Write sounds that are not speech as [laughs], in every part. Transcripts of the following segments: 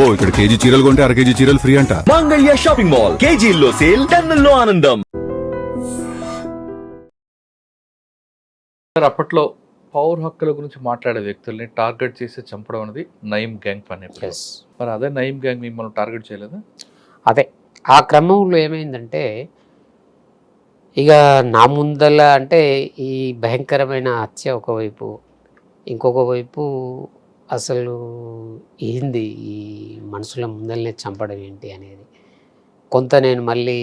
అబ్బో ఇక్కడ కేజీ చీరలు కొంటే అర కేజీ చీరలు ఫ్రీ అంట. మంగళ్య షాపింగ్ మాల్ కేజీల్లో సేల్ టన్నుల్లో ఆనందం. సార్ అప్పట్లో పౌర హక్కుల గురించి మాట్లాడే వ్యక్తుల్ని టార్గెట్ చేసి చంపడం అనేది నయీం గ్యాంగ్ పని మరి అదే నయీం గ్యాంగ్ మిమ్మల్ని టార్గెట్ చేయలేదా? అదే ఆ క్రమంలో ఏమైందంటే ఇక నా ముందల అంటే ఈ భయంకరమైన హత్య ఒకవైపు ఇంకొక వైపు అసలు ఏంది ఈ మనుషుల ముందలనే చంపడం ఏంటి అనేది. కొంత నేను మళ్ళీ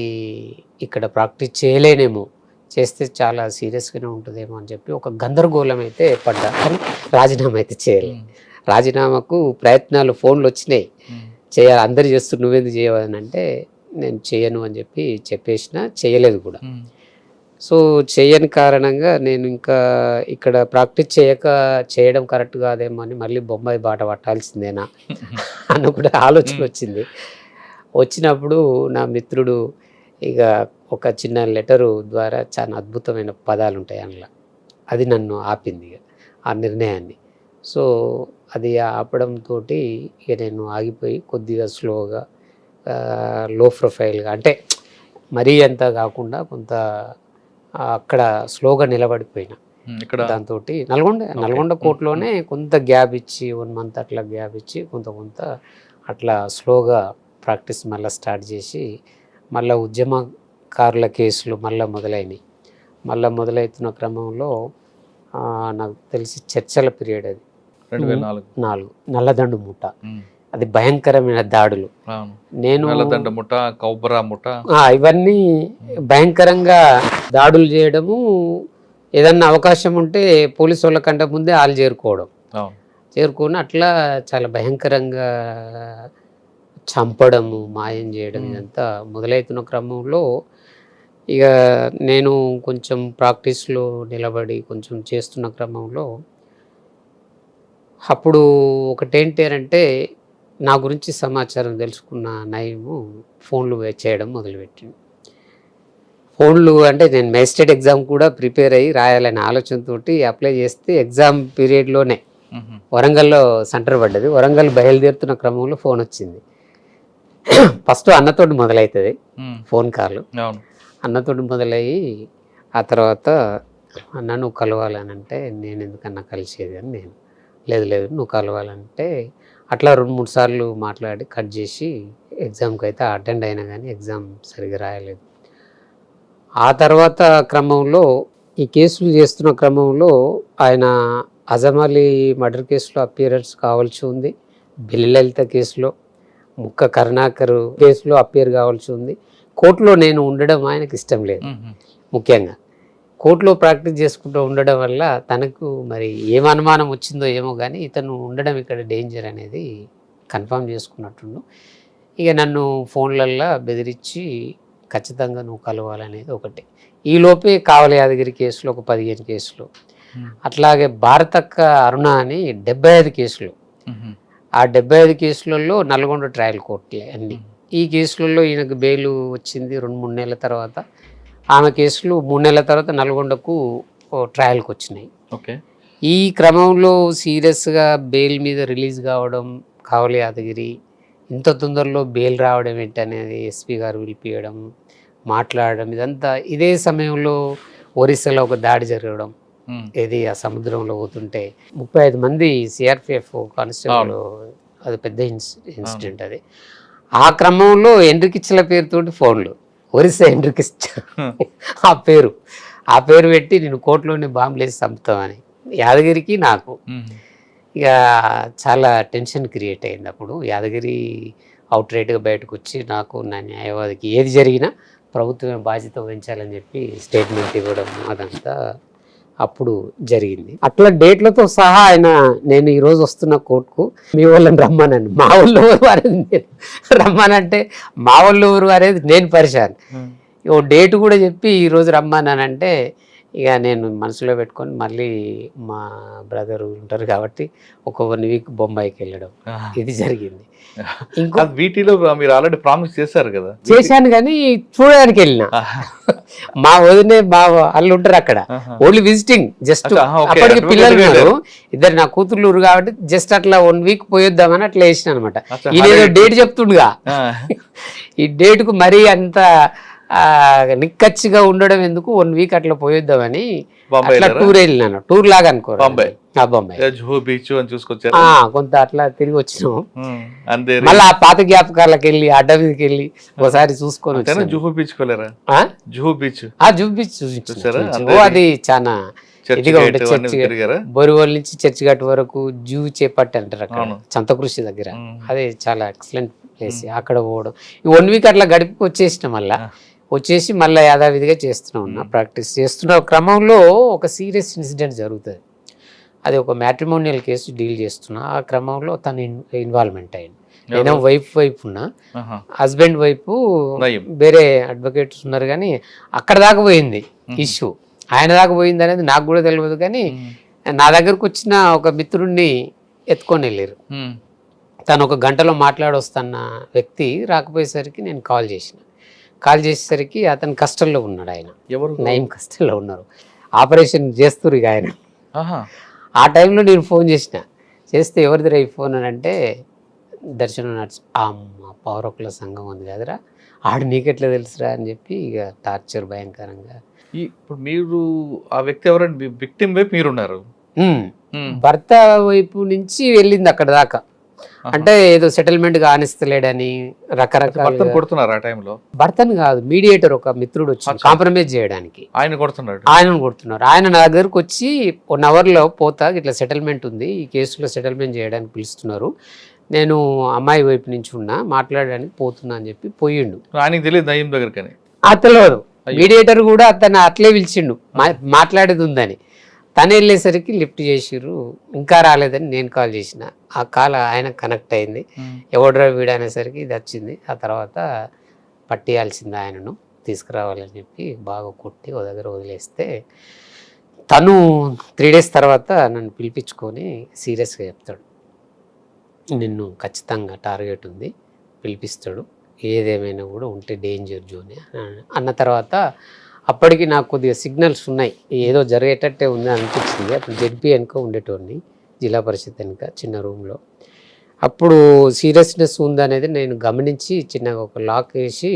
ఇక్కడ ప్రాక్టీస్ చేయలేనేమో చేస్తే చాలా సీరియస్గానే ఉంటుందేమో అని చెప్పి ఒక గందరగోళం అయితే పడ్డా. కానీ రాజీనామా అయితే చేయలేదు రాజీనామాకు ప్రయత్నాలు ఫోన్లు వచ్చినాయి. చేయాలి అందరు చేస్తూ నువ్వెందుకు చేయవని అంటే నేను చేయను అని చెప్పి చెప్పేసిన చేయలేదు కూడా. సో చేయని కారణంగా నేను ఇంకా ఇక్కడ ప్రాక్టీస్ చేయక చేయడం కరెక్ట్ కాదేమో అని మళ్ళీ బొంబాయి బాట పట్టాల్సిందేనా [laughs] అని కూడా ఆలోచన వచ్చింది. వచ్చినప్పుడు నా మిత్రుడు ఇక ఒక చిన్న లెటరు ద్వారా చాలా అద్భుతమైన పదాలు ఉంటాయి అందులో. అది నన్ను ఆపింది ఇక ఆ నిర్ణయాన్ని. సో అది ఆపడంతో ఇక నేను ఆగిపోయి కొద్దిగా స్లోగా లో ప్రొఫైల్గా అంటే మరీ అంత కాకుండా కొంత అక్కడ స్లోగా నిలబడిపోయినా. ఇక్కడ దాంతో నల్గొండ నల్గొండ కోర్టులోనే కొంత గ్యాప్ ఇచ్చి వన్ మంత్ అట్లా గ్యాప్ ఇచ్చి కొంత కొంత అట్లా స్లోగా ప్రాక్టీస్ మళ్ళీ స్టార్ట్ చేసి మళ్ళీ ఉద్యమకారుల కేసులు మళ్ళీ మొదలైనవి మళ్ళీ మొదలవుతున్న క్రమంలో నాకు తెలిసి చర్చల పీరియడ్ అది. రెండు వేల నాలుగు. నల్లదండు ముఠ ఉమ్, అది భయంకరమైన దాడులు. నేను ముఠ కౌబరా ముఠ. ఇవన్నీ భయంకరంగా దాడులు చేయడము ఏదన్నా అవకాశం ఉంటే పోలీసు వాళ్ళ కంటే ముందే వాళ్ళు చేరుకోవడం. చేరుకొని అట్లా చాలా భయంకరంగా చంపడము మాయం చేయడం. ఇదంతా మొదలవుతున్న క్రమంలో ఇక నేను కొంచెం ప్రాక్టీస్లో నిలబడి కొంచెం చేస్తున్న క్రమంలో అప్పుడు ఒకటేంటి అంటే నా గురించి సమాచారం తెలుసుకున్న నయము ఫోన్లు చేయడం మొదలుపెట్టింది. ఫోన్లు అంటే నేను మేజిస్ట్రేట్ ఎగ్జామ్ కూడా ప్రిపేర్ అయ్యి రాయాలనే ఆలోచనతోటి అప్లై చేస్తే ఎగ్జామ్ పీరియడ్లోనే వరంగల్లో సెంటర్ పడ్డది. వరంగల్ బయలుదేరుతున్న క్రమంలో ఫోన్ వచ్చింది. ఫస్ట్ అన్నతోటి మొదలవుతుంది ఫోన్ కాల్. అవును. అన్నతోటి మొదలయ్యి ఆ తర్వాత అన్న నువ్వు కలవాలని అంటే నేను ఎందుకన్నా కలిసేది అని నేను. లేదు లేదు నువ్వు కలవాలంటే అట్లా రెండు మూడు సార్లు మాట్లాడి కట్ చేసి ఎగ్జామ్కి అయితే అటెండ్ అయినా కానీ ఎగ్జామ్ సరిగా రాయలేదు. ఆ తర్వాత క్రమంలో ఈ కేసులు చేస్తున్న క్రమంలో ఆయన అజమాలి మర్డర్ కేసులో అపియరెన్స్ కావాల్సి ఉంది. బిల్లి లలిత కేసులో ముక్క కరుణాకర్ కేసులో అపియర్ కావాల్సి ఉంది. కోర్టులో నేను ఉండడం ఆయనకి ఇష్టం లేదు. ముఖ్యంగా కోర్టులో ప్రాక్టీస్ చేసుకుంటూ ఉండడం వల్ల తనకు మరి ఏం అనుమానం వచ్చిందో ఏమో కానీ ఇతను ఉండడం ఇక్కడ డేంజర్ అనేది కన్ఫర్మ్ చేసుకున్నట్టుండు. ఇక నన్ను ఫోన్లల్లో బెదిరించి ఖచ్చితంగా నువ్వు కలవాలనేది ఒకటి. ఈ లోపే కావలి యాదగిరి కేసులో ఒక పదిహేను కేసులు. అట్లాగే భారతక్క అరుణ అని డెబ్బై ఐదు కేసులు ఆ డెబ్బై ఐదు కేసులలో నల్గొండ ట్రయల్ కోర్టులే అన్ని. ఈ కేసులలో ఈయనకు బెయిల్ వచ్చింది రెండు మూడు నెలల తర్వాత. ఆమె కేసులు మూడు నెలల తర్వాత నల్గొండకు ట్రయల్కి వచ్చినాయి. ఓకే. ఈ క్రమంలో సీరియస్గా బెయిల్ మీద రిలీజ్ కావడం కావలి యాదగిరి ఇంత తొందరలో బెయిల్ రావడం ఏంటనేది ఎస్పీ గారు పిలిపియడం మాట్లాడడం ఇదంతా ఇదే సమయంలో ఒరిస్సాలో ఒక దాడి జరగడం ఏది ఆ సముద్రంలో పోతుంటే ముప్పై ఐదు మంది సిఆర్పిఎఫ్ కానిస్టేబుల్ అది పెద్ద ఇన్స్- ఇన్సిడెంట్ అది. ఆ క్రమంలో ఎండ్రికిచ్చుల పేరుతోటి ఫోన్లు. ఒరిస్సా [laughs] ఎండ్రికిచ్చ ఆ పేరు. ఆ పేరు పెట్టి నేను కోర్టులోనే బాంబులు వేసి చంపుతామని. యాదగిరికి నాకు. ఇక చాలా టెన్షన్ క్రియేట్ అయింది అప్పుడు. యాదగిరి అవుట్ రైట్గా బయటకు వచ్చి నాకు నా న్యాయవాదికి ఏది జరిగినా ప్రభుత్వమే బాధ్యత వహించాలని చెప్పి స్టేట్మెంట్ ఇవ్వడం అదంతా అప్పుడు జరిగింది. అట్లా డేట్లతో సహా ఆయన నేను ఈ రోజు వస్తున్న కోర్టుకు మీ వాళ్ళని రమ్మనండి. మా వాళ్ళు ఎవరు అనేది నేను రమ్మనంటే మా వాళ్ళు ఎవరు అనేది నేను పరిశాను. ఓ డేట్ కూడా చెప్పి ఈ రోజు రమ్మన్నానంటే ఇక నేను మనసులో పెట్టుకొని మళ్ళీ మా బ్రదర్ ఉంటారు కాబట్టి ఒక వన్ వీక్ బొంబాయికి వెళ్ళడం ఇది జరిగింది [laughs] ఇంకో వీటిలో మీరు ఆల్రెడీ ప్రామిస్ చేశారు కదా చేశాను కానీ చూడడానికి వెళ్ళిన మా వదినే బావ వాళ్ళు ఉంటారు అక్కడ. Only visiting just. అప్పటికి పిల్లలు. ఉన్నారు ఇద్దరు నా కూతుర్లు కాబట్టి జస్ట్ అట్లా వన్ వీక్ పోయొద్దామని అట్లా వేసిన అనమాట ఈయన హాలిడే. డేట్ చెప్తుండగా. ఈ డేట్కు మరీ అంత నిక్కచ్చిగా ఉండడం ఎందుకు? వన్ వీక్ అట్లా పోయొద్దామని అట్లా? టూర్ వెళ్ళినాను. టూర్ లాగా అనుకో బొంబాయి. జుహూ బీచ్ అని చూసుకొచ్చారు? కొంత అట్లా తిరిగి వచ్చినాం. మళ్ళీ ఆ పాత జ్ఞాపకాలకు వెళ్ళి అడ్డ మీదకి వెళ్ళి ఒకసారి చూసుకొని. జుహూ బీచ్ ఆ? జుహూ బీచ్. ఆ చూపించి చూపించు చూసారా? అది చాలా ఇదిగా బొరివల్ నుంచి చర్చ్ ఘాట్ వరకు జూ చేపట్టి అంటారు అక్కడ. చంతకృషి దగ్గర. అదే చాలా ఎక్సలెంట్ ప్లేస్ అక్కడ పోవడం. ఈ వన్ వీక్ అట్లా గడిపి వచ్చేసిన మళ్ళా. వచ్చేసి మళ్ళీ యాదావిధిగా చేస్తూనే ఉన్నా ప్రాక్టీస్ చేస్తున్న క్రమంలో ఒక సీరియస్ ఇన్సిడెంట్ జరుగుతుంది అది ఒక మ్యాట్రిమోనియల్ కేసు డీల్ చేస్తున్నా ఆ క్రమంలో తను ఇన్వాల్వ్మెంట్ అయింది నేను? వైఫ్ వైపు ఉన్నా. హస్బెండ్ వైపు. వేరే అడ్వకేట్స్ ఉన్నారు కానీ అక్కడ దాకా పోయింది ఇష్యూ ఆయన దాకా పోయింది అనేది నాకు కూడా తెలియదు కానీ. నా దగ్గరకు వచ్చిన ఒక మిత్రుడిని ఎత్తుకొని వెళ్ళారు. తను ఒక గంటలో మాట్లాడొస్తున్న వ్యక్తి రాకపోయేసరికి నేను కాల్ చేసిన కాల్ చేసేసరికి అతను కష్టంలో ఉన్నాడు ఆయన. ఎవరు? నయం కష్టంలో ఉన్నారు. ఆపరేషన్ చేస్తురు ఇక ఆయన. ఆ టైంలో నేను ఫోన్ చేసిన. చేస్తే ఎవరిదిరా ఈ ఫోన్ అని అంటే దర్శనం నడిచి అమ్మ పౌరకుల సంఘం ఉంది కదరా. ఆడు నీకెట్లా తెలుసురా? అని చెప్పి ఇక టార్చర్ భయంకరంగా. ఇప్పుడు మీరు ఆ వ్యక్తి ఎవరండి? విక్టిమ్ వైపు మీరు ఉన్నారు ఉమ్. ఉమ్. భర్త వైపు నుంచి వెళ్ళింది అక్కడ దాకా. అంటే ఏదో సెటిల్మెంట్ కానిస్తలేడని రకరకాల భర్తను కొడుతున్నారు ఆ టైంలో భర్తను కాదు మీడియేటర్ ఒక మిత్రుడు వచ్చి. కాంప్రమైజ్ చేయడానికి. ఆయన కొడుతున్నాడు. ఆయనను కొడుతున్నారు. ఆయన నా దగ్గరకు వచ్చి వన్ అవర్లో పోతా ఇట్లా సెటిల్మెంట్ ఉంది ఈ కేసులో సెటిల్మెంట్ చేయడానికి పిలుస్తున్నారు. నేను అమ్మాయి వైపు నుంచి ఉన్నా మాట్లాడడానికి పోతున్నా అని చెప్పి పోయిండు. ఆయనకి తెలియదు దగ్గరకని. తెలియదు. మీడియేటర్ కూడా అతను అట్లే పిలిచిండు. మాట్లాడేది ఉందని. తను వెళ్ళేసరికి లిఫ్ట్ చేసిర్రు. ఇంకా రాలేదని నేను కాల్ చేసిన. ఆ కాల్ ఆయన కనెక్ట్ అయింది. ఎవడ్రా వీడు అనేసరికి ఇది వచ్చింది. ఆ తర్వాత పట్టేయాల్సింది ఆయనను. తీసుకురావాలని చెప్పి బాగా కొట్టి ఓ దగ్గర వదిలేస్తే తను త్రీ డేస్ తర్వాత నన్ను పిలిపించుకొని సీరియస్గా చెప్తాడు. నిన్ను ఖచ్చితంగా టార్గెట్ ఉంది. పిలిపిస్తాడు. ఏదేమైనా కూడా ఉంటే డేంజర్ జోన్ అన్న తర్వాత అప్పటికి నాకు కొద్దిగా సిగ్నల్స్ ఉన్నాయి. ఏదో జరిగేటట్టే ఉంది అనిపించింది. అప్పుడు జడ్పీ వెనుక ఉండేటోడిని జిల్లా పరిషత్ వెనుక చిన్న రూమ్లో. అప్పుడు సీరియస్నెస్ ఉందనేది నేను గమనించి చిన్నగా ఒక లాక్ వేసి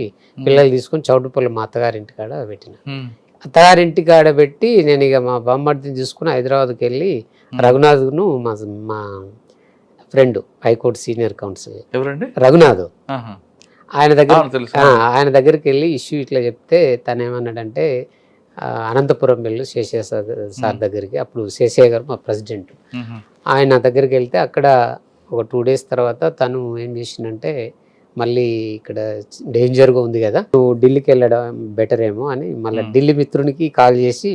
పిల్లలు తీసుకొని చౌటుపల్లి మా అత్తగారింటి కాడ పెట్టిన. అత్తగారింటి కాడ పెట్టి నేను ఇక మా బామ్మర్దిని చూసుకుని హైదరాబాద్కి వెళ్ళి రఘునాథ్ను మా మా friend high court senior counsel Raghunath. ఆయన దగ్గర ఆయన దగ్గరికి వెళ్ళి ఇష్యూ ఇట్లా చెప్తే తను ఏమన్నాడంటే అనంతపురం వెళ్ళు శేషయ్య సార్ దగ్గరికి అప్పుడు శేషయ్య గారు మా ప్రెసిడెంట్. ఆయన దగ్గరికి వెళ్తే అక్కడ ఒక టూ డేస్ తర్వాత తను ఏం చేసిందంటే మళ్ళీ ఇక్కడ డేంజర్గా ఉంది కదా నువ్వు ఢిల్లీకి వెళ్ళడం బెటర్ ఏమో అని మళ్ళీ. ఢిల్లీ మిత్రునికి కాల్ చేసి.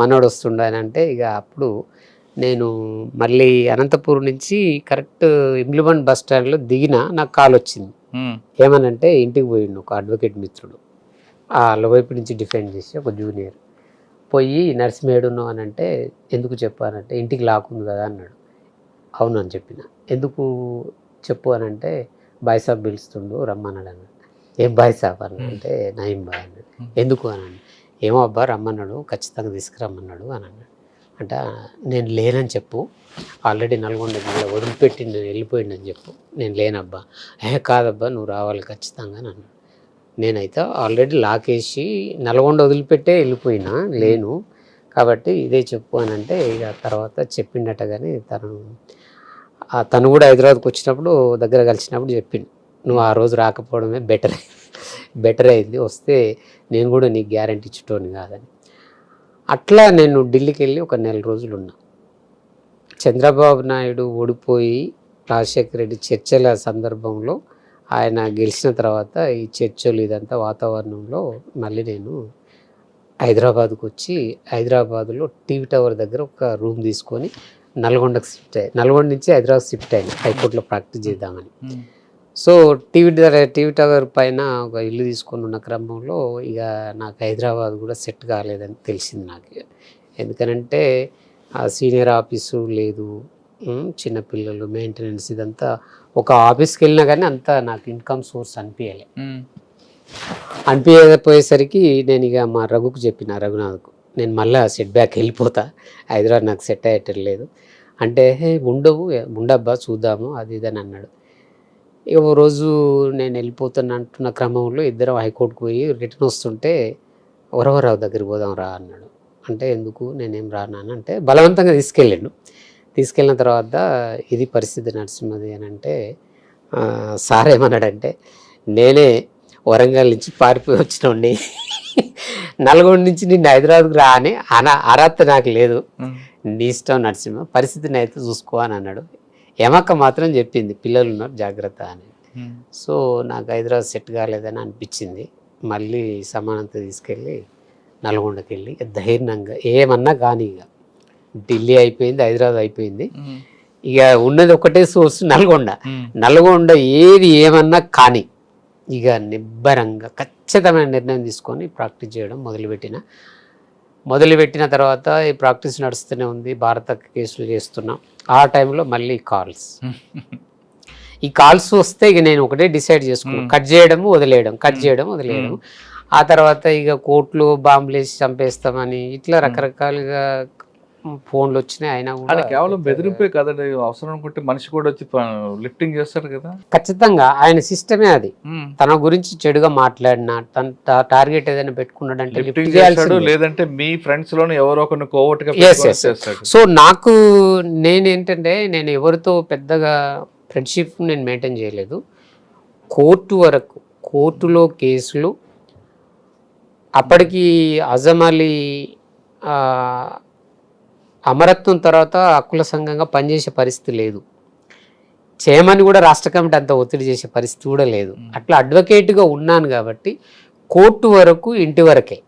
మనోడు వస్తుండ అని అంటే ఇక అప్పుడు నేను మళ్ళీ అనంతపురం నుంచి కరెక్ట్ ఇమ్లిబండ్ బస్ స్టాండ్లో దిగిన నాకు కాల్ వచ్చింది. ఏమనంటే ఇంటికి పోయిండు ఒక అడ్వకేట్ మిత్రుడు. వాళ్ళ వైపు నుంచి డిఫెండ్ చేసి ఒక జూనియర్. పోయి నర్సింహేడున్నావు అని అంటే ఎందుకు చెప్పానంటే ఇంటికి లాక్కుంది కదా అన్నాడు. అవును అని చెప్పిన. ఎందుకు చెప్పు అని అంటే బాయ్ సాబ్ పిలుస్తుండు రమ్మన్నాడు అన్నాడు. ఏం బాయ్ సాబ్ అన్న అంటే నయం బాయ్ అన్నాడు. ఎందుకు అని అన్నాడు ఏమో అబ్బా రమ్మన్నాడు ఖచ్చితంగా తీసుకురమ్మన్నాడు అని అన్నాడు. అంటే నేను లేనని చెప్పు. ఆల్రెడీ నల్గొండ జిల్లా వదిలిపెట్టి నేను వెళ్ళిపోయిండని చెప్పు. నేను లేనబ్బా. ఏ కాదబ్బా నువ్వు రావాలి ఖచ్చితంగా నన్ను. నేనైతే ఆల్రెడీ లాకేసి నల్గొండ వదిలిపెట్టే వెళ్ళిపోయినా లేను. కాబట్టి ఇదే చెప్పు అని అంటే ఇక తర్వాత చెప్పిండట కానీ తను తను కూడా హైదరాబాద్కి వచ్చినప్పుడు దగ్గర కలిసినప్పుడు చెప్పిండు. నువ్వు ఆ రోజు రాకపోవడమే బెటర్. బెటర్ అయింది. వస్తే నేను కూడా నీకు గ్యారంటీ ఇచ్చేటోని కాదని. అట్లా నేను ఢిల్లీకి వెళ్ళి ఒక నెల రోజులు ఉన్నా చంద్రబాబు నాయుడు ఓడిపోయి రాజశేఖర రెడ్డి చర్చల సందర్భంలో ఆయన గెలిచిన తర్వాత ఈ చర్చలు ఇదంతా వాతావరణంలో మళ్ళీ నేను హైదరాబాద్కు వచ్చి హైదరాబాద్లో టీవీ టవర్ దగ్గర ఒక రూమ్ తీసుకొని నల్గొండకు షిఫ్ట్ అయ్యి. నల్గొండ నుంచి హైదరాబాద్ షిఫ్ట్ అయ్యాను. హైకోర్టులో ప్రాక్టీస్ చేద్దామని. సో టీవీ టీవీ టవర్ పైన ఒక ఇల్లు తీసుకొని ఉన్న క్రమంలో ఇక నాకు హైదరాబాద్ కూడా సెట్ కాలేదని తెలిసింది నాకు. ఎందుకనంటే ఆ సీనియర్ ఆఫీసు లేదు. చిన్నపిల్లలు మెయింటెనెన్స్ ఇదంతా ఒక ఆఫీస్కి వెళ్ళినా కానీ అంతా నాకు ఇన్కమ్ సోర్స్ అనిపించలే అనిపించకపోయేసరికి నేను ఇక మా రఘుకు చెప్పిన రఘునాథ్కు నేను మళ్ళీ సెట్ బ్యాక్ వెళ్ళిపోతా. హైదరాబాద్ నాకు సెట్ అయ్యేటట్లేదు అంటే "హే, ఉండవు ఉండబ్బా చూద్దాము అది ఇది అని అన్నాడు. ఇక ఓ రోజు నేను వెళ్ళిపోతాను అంటున్న క్రమంలో ఇద్దరం హైకోర్టుకు పోయి రిటర్న్ వస్తుంటే వరవరావు దగ్గరికి పోదాం రా అన్నాడు. అంటే ఎందుకు? నేనేం రాను అంటే బలవంతంగా తీసుకెళ్ళాను తీసుకెళ్ళిన తర్వాత ఇది పరిస్థితి నరసింహది అని అంటే సార్ ఏమన్నాడంటే నేనే వరంగల్ నుంచి పారిపోయి వచ్చినోడిని నల్గొండ నుంచి నిన్ను హైదరాబాద్కి రా అని అన అర్హత నాకు లేదు. నీ ఇష్టం నరసింహ పరిస్థితిని అయితే చూసుకో అని అన్నాడు. ఎమక్క మాత్రం చెప్పింది పిల్లలు ఉన్నారు జాగ్రత్త అని. సో నాకు హైదరాబాద్ సెట్ కాలేదని అనిపించింది. మళ్ళీ సమానంత తీసుకెళ్ళి నల్గొండకి వెళ్ళి ధైర్యంగా ఏమన్నా కానీ ఇక. ఢిల్లీ అయిపోయింది హైదరాబాద్ అయిపోయింది. ఇక ఉన్నది ఒకటే సోర్స్ నల్గొండ. నల్గొండ ఏది ఏమన్నా కానీ ఇక నిబ్బరంగా ఖచ్చితమైన నిర్ణయం తీసుకొని ప్రాక్టీస్ చేయడం మొదలుపెట్టిన. మొదలుపెట్టిన తర్వాత ఈ ప్రాక్టీస్ నడుస్తూనే ఉంది. భారత కేసులు చేస్తున్నాం. ఆ టైంలో మళ్ళీ కాల్స్. ఈ కాల్స్ వస్తే ఇక నేను ఒకటే డిసైడ్ చేసుకున్నాను. కట్ చేయడము వదిలేయడం కట్ చేయడం వదిలేయడం. ఆ తర్వాత ఇక కోట్లు బాంబులు వేసి చంపేస్తామని ఇట్లా రకరకాలుగా ఫోన్లు వచ్చినాయి అయినా కూడా కేవలం బెదిరింపే కదండి అవసరం అనుకుంటే మనిషి కూడా వచ్చి లిఫ్టింగ్ చేస్తాడు కదా. ఖచ్చితంగా ఆయన సిస్టమే అది. తన గురించి చెడుగా మాట్లాడినా తన టార్గెట్ ఏదైనా పెట్టుకున్నాడంటే లిఫ్టింగ్ చేస్తాడు. లేదంటే మీ ఫ్రెండ్స్లోనే ఎవరో ఒకరిని సో నాకు నేనేంటంటే నేను ఎవరితో పెద్దగా ఫ్రెండ్షిప్ నేను మెయింటైన్ చేయలేదు. కోర్టు వరకు కోర్టులో కేసులు అప్పటికి అజం అలీ ఆ, అమరత్వం తర్వాత హక్కుల సంఘంగా పనిచేసే పరిస్థితి లేదు. చేయమని కూడా రాష్ట్ర కమిటీ అంత ఒత్తిడి చేసే పరిస్థితి కూడా లేదు. అట్లా అడ్వకేట్గా ఉన్నాను కాబట్టి కోర్టు వరకు ఇంటి వరకే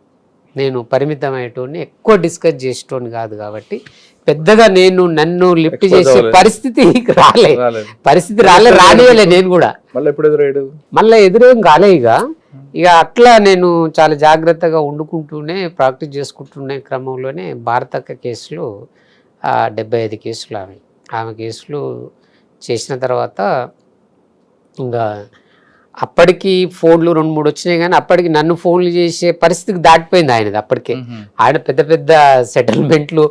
నేను పరిమితమయ్యేటోని ఎక్కువ డిస్కస్ చేసేటోని కాదు కాబట్టి పెద్దగా నేను నన్ను లిఫ్ట్ చేసే. పరిస్థితి [laughs] రాలే రాలేదు. పరిస్థితి రాలే రానియలే నేను కూడా. మళ్ళీ ఎదురేం కాలే ఇక. ఇక అట్లా నేను చాలా జాగ్రత్తగా వండుకుంటూనే ప్రాక్టీస్ చేసుకుంటునే క్రమంలోనే భారతక్క కేసులు ఆ, డెబ్బై ఐదు కేసులు ఆమె. ఆమె కేసులు చేసిన తర్వాత ఇంకా అప్పటికి ఫోన్లు రెండు మూడు వచ్చినాయి కానీ అప్పటికి నన్ను ఫోన్లు చేసే పరిస్థితికి దాటిపోయింది ఆయనది అప్పటికే. ఆయన పెద్ద పెద్ద సెటిల్మెంట్లు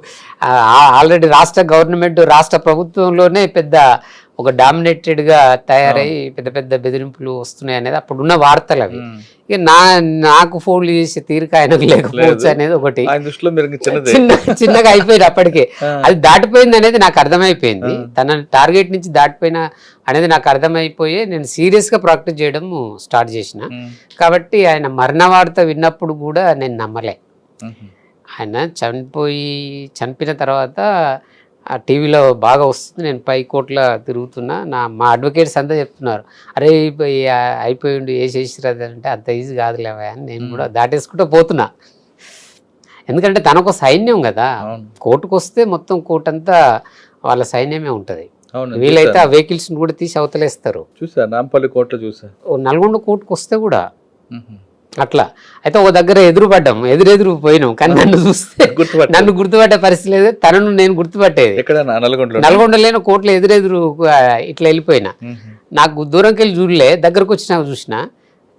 ఆల్రెడీ రాష్ట్ర గవర్నమెంట్ రాష్ట్ర ప్రభుత్వంలోనే పెద్ద ఒక డామినేటెడ్గా తయారై పెద్ద పెద్ద బెదిరింపులు వస్తున్నాయి అనేది అప్పుడు ఉన్న వార్తలు అవి ఇక నా నాకు ఫోన్లు చేసే తీరిక ఆయనకు లేకపోవచ్చు. అనేది ఒకటి ఆయన చిన్న చిన్నగా అయిపోయింది అప్పటికే. అది దాటిపోయింది అనేది నాకు అర్థమైపోయింది. తన టార్గెట్ నుంచి దాటిపోయిన అనేది నాకు అర్థమైపోయి నేను సీరియస్గా ప్రాక్టీస్ చేయడం స్టార్ట్ చేసిన. కాబట్టి ఆయన మరణ వార్త విన్నప్పుడు కూడా నేను నమ్మలే. ఆయన చనిపోయి చనిపోయిన తర్వాత ఆ టీవీలో బాగా వస్తుంది. నేను పై కోట్ల తిరుగుతున్నా. నా మా అడ్వకేట్స్ అంతా చెప్తున్నారు. అరే అయిపోయిండు ఏ చేసిరది అంటే అంత ఈజీ కాదులేవా? అని నేను కూడా దాటేసుకుంటూ పోతున్నా. ఎందుకంటే తనకు సైన్యం కదా. కోర్టుకు వస్తే మొత్తం కోర్టు అంతా వాళ్ళ సైన్యమే ఉంటుంది. వీలైతే ఆ వెహికల్స్ కూడా తీసి అవతలేస్తారు. చూసా నాంపల్లి కోటలో చూసా ఓ నల్గొండ కోర్టుకు వస్తే కూడా. అట్లా. అయితే ఒక దగ్గర ఎదురు పడ్డాం ఎదురెదురు పోయినాం కానీ నన్ను చూస్తే నన్ను గుర్తుపట్టే పరిస్థితి లేదు. తనను నేను గుర్తుపట్టేది. నల్గొండ లేని కోట్లు ఎదురెదురు ఇట్లా వెళ్ళిపోయినా. నాకు దూరంకి వెళ్ళి చూడలే. దగ్గరకు వచ్చినా చూసిన.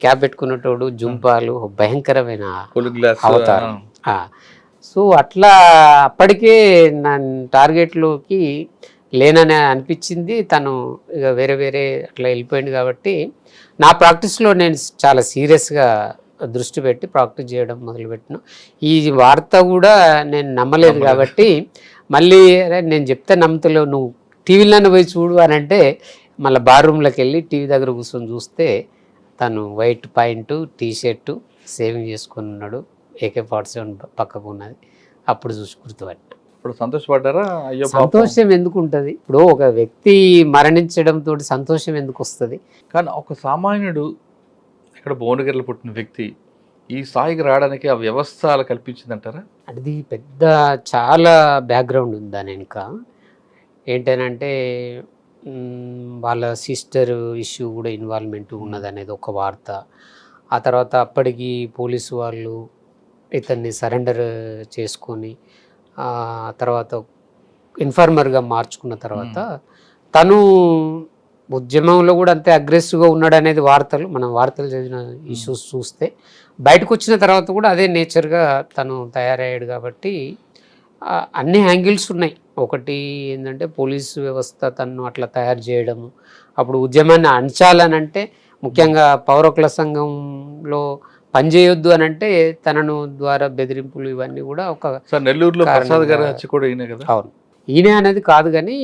క్యాప్ పెట్టుకున్నటోడు జుంపాలు భయంకరమైన అవతారం. సో అట్లా అప్పటికే నా టార్గెట్లోకి లేనని అనిపించింది. తను ఇక వేరే వేరే అట్లా వెళ్ళిపోయింది కాబట్టి నా ప్రాక్టీస్లో నేను చాలా సీరియస్గా దృష్టి పెట్టి ప్రాక్టీస్ చేయడం మొదలుపెట్టిన. ఈ వార్త కూడా నేను నమ్మలేదు కాబట్టి మళ్ళీ నేను చెప్తే నమ్ముతలేవు. నువ్వు టీవీలోనే పోయి చూడు అని అంటే మళ్ళీ బాత్రూంలోకి వెళ్ళి టీవీ దగ్గర కూర్చొని చూస్తే తను white point T shirt shaving చేసుకొని ఉన్నాడు. ఏకే ఫార్టీ సెవెన్ పక్కకు ఉన్నది. అప్పుడు చూసి గుర్తుపట్టి ఇప్పుడు సంతోషపడ్డారా? అయ్యో. సంతోషం ఎందుకు ఉంటుంది ఇప్పుడు ఒక వ్యక్తి మరణించడంతో సంతోషం ఎందుకు వస్తుంది కానీ ఒక సామాన్యుడు ఇక్కడ భువనగిరిలో పుట్టిన వ్యక్తి ఈ స్థాయికి రావడానికి ఆ వ్యవస్థ అలా కల్పించిందంటారా? అది పెద్ద చాలా బ్యాక్గ్రౌండ్ ఉంది దాని వెనుక ఏంటనంటే వాళ్ళ సిస్టర్ ఇష్యూ కూడా ఇన్వాల్వ్మెంట్ ఉన్నదనేది ఒక వార్త. ఆ తర్వాత అప్పటికి పోలీసు వాళ్ళు ఇతన్ని సరెండర్ చేసుకొని ఆ తర్వాత ఇన్ఫార్మర్గా మార్చుకున్న తర్వాత తను ఉద్యమంలో కూడా అంతే అగ్రెసివ్గా ఉన్నాడు అనేది వార్తలు. మనం వార్తలు చదివిన ఇష్యూస్ చూస్తే బయటకు వచ్చిన తర్వాత కూడా అదే నేచర్గా తను తయారయ్యాడు కాబట్టి అన్ని యాంగిల్స్ ఉన్నాయి. ఒకటి ఏంటంటే పోలీసు వ్యవస్థ తను అట్లా తయారు చేయడము. అప్పుడు ఉద్యమాన్ని అణచాలనంటే ముఖ్యంగా పౌరకుల సంఘంలో పనిచేయొద్దు అని అంటే తనను ద్వారా బెదిరింపులు ఇవన్నీ కూడా ఒక నెల్లూరులో ప్రసాద్ గారి హత్య కూడా కదా? అవును. ఈయన అనేది కాదు కానీ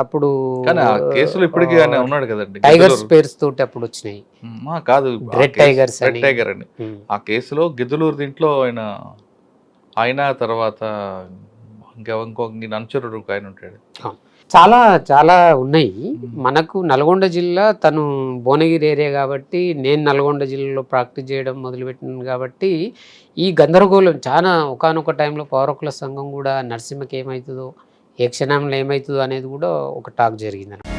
అప్పుడు కేసులో ఇప్పటికీ ఉన్నాడు కదండి టైగర్స్. పేర్స్ తోటి అప్పుడు వచ్చినాయి కాదు Red అని. Tiger అని ఉమ్. ఆ కేసులో గిద్దలూరు దీంట్లో ఆయన ఆయన తర్వాత ఇంకా అనుచరుడు ఆయన ఉంటాడు చాలా చాలా ఉన్నాయి మనకు నల్గొండ జిల్లా తను భువనగిరి ఏరియా కాబట్టి నేను నల్గొండ జిల్లాలో ప్రాక్టీస్ చేయడం మొదలుపెట్టినాను కాబట్టి ఈ గందరగోళం చాలా ఒకనొక టైంలో పౌరకుల సంఘం కూడా నరసింహకి ఏమవుతుందో ఏ క్షణంలో ఏమవుతుందో అనేది కూడా ఒక టాక్ జరిగింది